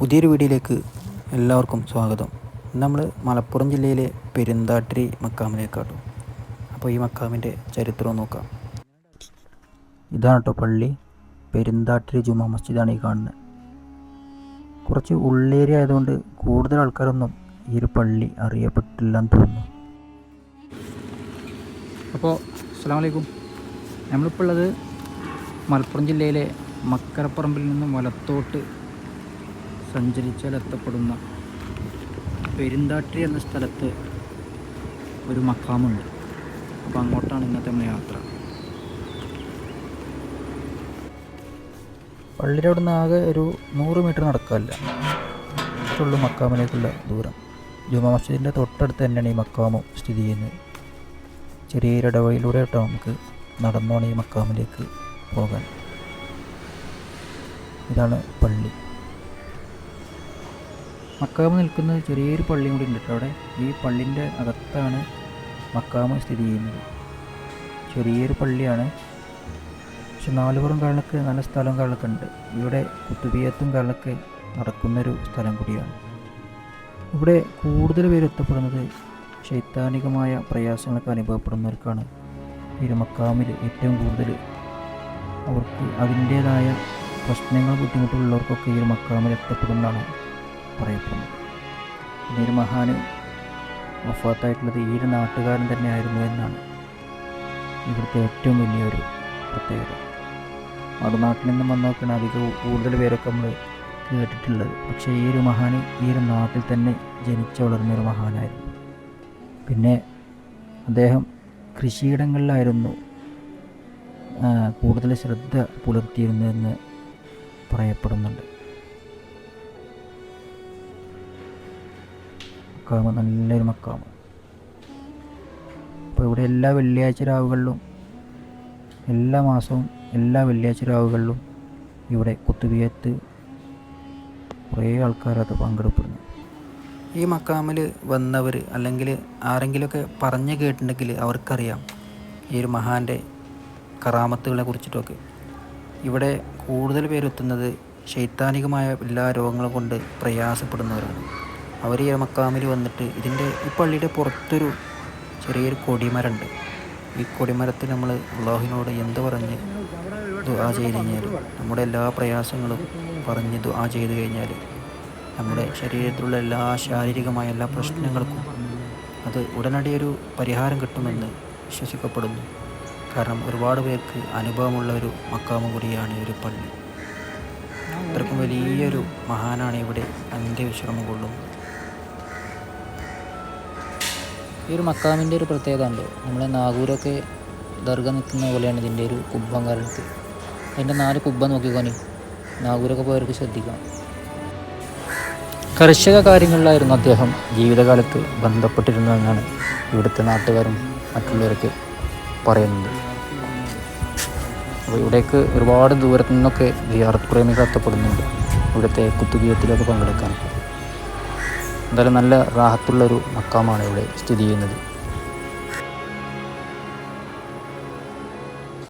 പുതിയൊരു വീഡിയോയിലേക്ക് എല്ലാവർക്കും സ്വാഗതം. നമ്മൾ മലപ്പുറം ജില്ലയിലെ പെരുന്താട്ടിരി മക്കാമിലേക്കാട്ടോ അപ്പോൾ ഈ മക്കാമിന്റെ ചരിത്രം നോക്കാം. ഇതാണ് കേട്ടോ പള്ളി. പെരുന്താട്ടിരി ജുമാ മസ്ജിദാണ് ഈ കാണുന്നത്. കുറച്ച് ഉള്ളേരിയ ആയതുകൊണ്ട് കൂടുതൽ ആൾക്കാരൊന്നും ഈ ഒരു പള്ളി അറിയപ്പെട്ടില്ലെന്ന് തോന്നുന്നു. അപ്പോൾ അസ്സാം വലൈക്കും നമ്മളിപ്പോൾ ഉള്ളത് മലപ്പുറം ജില്ലയിലെ മക്കരപ്പറമ്പിൽ നിന്ന് വലത്തോട്ട് സഞ്ചരിച്ചാൽ എത്തപ്പെടുന്ന പെരുന്താട്ടി എന്ന സ്ഥലത്ത് ഒരു മക്കാമുണ്ട് അപ്പോൾ അങ്ങോട്ടാണ് ഇന്നത്തെ നമ്മുടെ യാത്ര. പള്ളിയുടെ അവിടെ നിന്ന് ആകെ ഒരു നൂറ് മീറ്റർ നടക്കാറില്ല ഉള്ളൂ മക്കാമിലേക്കുള്ള ദൂരം. ജുമാ മസ്ജിദിന്റെ തൊട്ടടുത്ത് തന്നെയാണ് ഈ മക്കാമും സ്ഥിതി ചെയ്യുന്നത്. ചെറിയൊരു ഇടവഴിയിലൂടെ കേട്ടോ നമുക്ക് നടന്നോണം ഈ മക്കാമിലേക്ക് പോകാൻ. ഇതാണ് പള്ളി. മക്കാമ് നിൽക്കുന്ന ചെറിയൊരു പള്ളിയും കൂടി ഉണ്ട് അവിടെ. ഈ പള്ളിന്റെ അകത്താണ് മക്കാമ് സ്ഥിതി ചെയ്യുന്നത്. ചെറിയൊരു പള്ളിയാണ്. പക്ഷെ നാലുപുറം കാലൊക്കെ നല്ല സ്ഥലം കാലൊക്കെ ഉണ്ട്. ഇവിടെ കുത്തുബിയത്തും കാലൊക്കെ നടക്കുന്നൊരു സ്ഥലം കൂടിയാണ്. ഇവിടെ കൂടുതൽ പേര് എത്തപ്പെടുന്നത് ശൈത്താനികമായ പ്രയാസങ്ങളൊക്കെ അനുഭവപ്പെടുന്നവർക്കാണ്. ഈ മക്കാമിൽ ഏറ്റവും കൂടുതൽ അവർക്ക് അതിന്റേതായ പ്രശ്നങ്ങൾ ബുദ്ധിമുട്ടുള്ളവർക്കൊക്കെ ഈ മക്കാമിൽ എത്തപ്പെടുന്നതാണ്. പറയപ്പെടുന്നത് പിന്നീട് മഹാന് വഫാത്തായിട്ടുള്ളത് ഈ ഒരു നാട്ടുകാരൻ തന്നെയായിരുന്നു എന്നാണ് ഇവിടുത്തെ ഏറ്റവും വലിയൊരു പ്രത്യേകത. മറുനാട്ടിൽ നിന്നും വന്നൊക്കെയാണ് അധികം കൂടുതൽ പേരൊക്കെ നമ്മൾ കേട്ടിട്ടുള്ളത്. പക്ഷേ ഈ ഒരു മഹാന് ഈ ഒരു നാട്ടിൽ തന്നെ ജനിച്ചു വളർന്ന ഒരു മഹാനായിരുന്നു. പിന്നെ അദ്ദേഹം കൃഷിയിടങ്ങളിലായിരുന്നു കൂടുതൽ ശ്രദ്ധ പുലർത്തിയിരുന്നതെന്ന് പറയപ്പെടുന്നുണ്ട്. മക്കാമ് നല്ലൊരു മക്കാമ്. അപ്പോൾ ഇവിടെ എല്ലാ വെള്ളിയാഴ്ച രാവുകളിലും എല്ലാ മാസവും എല്ലാ വെള്ളിയാഴ്ച രാവുകളിലും ഇവിടെ കുത്തുബിയത്ത് കുറേ ആൾക്കാരത് പങ്കെടുപ്പിടുന്നു. ഈ മക്കാമിൽ വന്നവർ അല്ലെങ്കിൽ ആരെങ്കിലുമൊക്കെ പറഞ്ഞു കേട്ടിട്ടുണ്ടെങ്കിൽ അവർക്കറിയാം ഈ ഒരു മഹാന്റെ കറാമത്തുകളെ കുറിച്ചിട്ടൊക്കെ. ഇവിടെ കൂടുതൽ പേരെത്തുന്നത് ശൈത്താനികമായ എല്ലാ രോഗങ്ങളും കൊണ്ട് പ്രയാസപ്പെടുന്നവരാണ്. അവർ ഈ മക്കാമിൽ വന്നിട്ട് ഇതിന്റെ ഈ പള്ളിയുടെ പുറത്തൊരു ചെറിയൊരു കൊടിമരമുണ്ട് ഈ കൊടിമരത്തിൽ നമ്മൾ അള്ളാഹുവിനോട് എന്ത് പറഞ്ഞ് ദുആ ചെയ്ത് കഴിഞ്ഞാൽ നമ്മുടെ എല്ലാ പ്രയാസങ്ങളും പറഞ്ഞ് ദുആ ചെയ്ത് കഴിഞ്ഞാൽ നമ്മുടെ ശരീരത്തിലുള്ള എല്ലാ ശാരീരികമായ എല്ലാ പ്രശ്നങ്ങൾക്കും അത് ഉടനടി ഒരു പരിഹാരം കിട്ടുമെന്ന് വിശ്വസിക്കപ്പെടുന്നു. കാരണം ഒരുപാട് പേർക്ക് അനുഭവമുള്ള ഒരു മക്കാമ കൂടിയാണ് ഒരു പള്ളി. അത്രക്കും വലിയൊരു മഹാനാണ് ഇവിടെ അന്ത്യവിശ്രമം കൊള്ളുന്നത്. ഈ ഒരു മക്കാമിന്റെ ഒരു പ്രത്യേകത ഉണ്ട്. നമ്മളെ നാഗൂരൊക്കെ ദർഗ നിൽക്കുന്ന പോലെയാണ് ഇതിന്റെ ഒരു കുബ്ബം കാലത്ത് അതിന്റെ നാല് കുബ്ബ നോക്കിക്കോനി നാഗൂരൊക്കെ പോയവർക്ക് ശ്രദ്ധിക്കാം. കർഷക കാര്യങ്ങളിലായിരുന്നു അദ്ദേഹം ജീവിതകാലത്ത് ബന്ധപ്പെട്ടിരുന്നതെന്നാണ് ഇവിടുത്തെ നാട്ടുകാരും മറ്റുള്ളവരൊക്കെ പറയുന്നത്. അപ്പോൾ ഇവിടേക്ക് ഒരുപാട് ദൂരത്തു നിന്നൊക്കെ ജിയാറത്ത് പ്രേമികൾ എത്തപ്പെടുന്നുണ്ട്. ഇവിടുത്തെ കുത്തുകീയത്തിലൊക്കെ പങ്കെടുക്കാൻ എന്തായാലും നല്ല റാഹത്തുള്ളൊരു മക്കാമാണ് ഇവിടെ സ്ഥിതി ചെയ്യുന്നത്.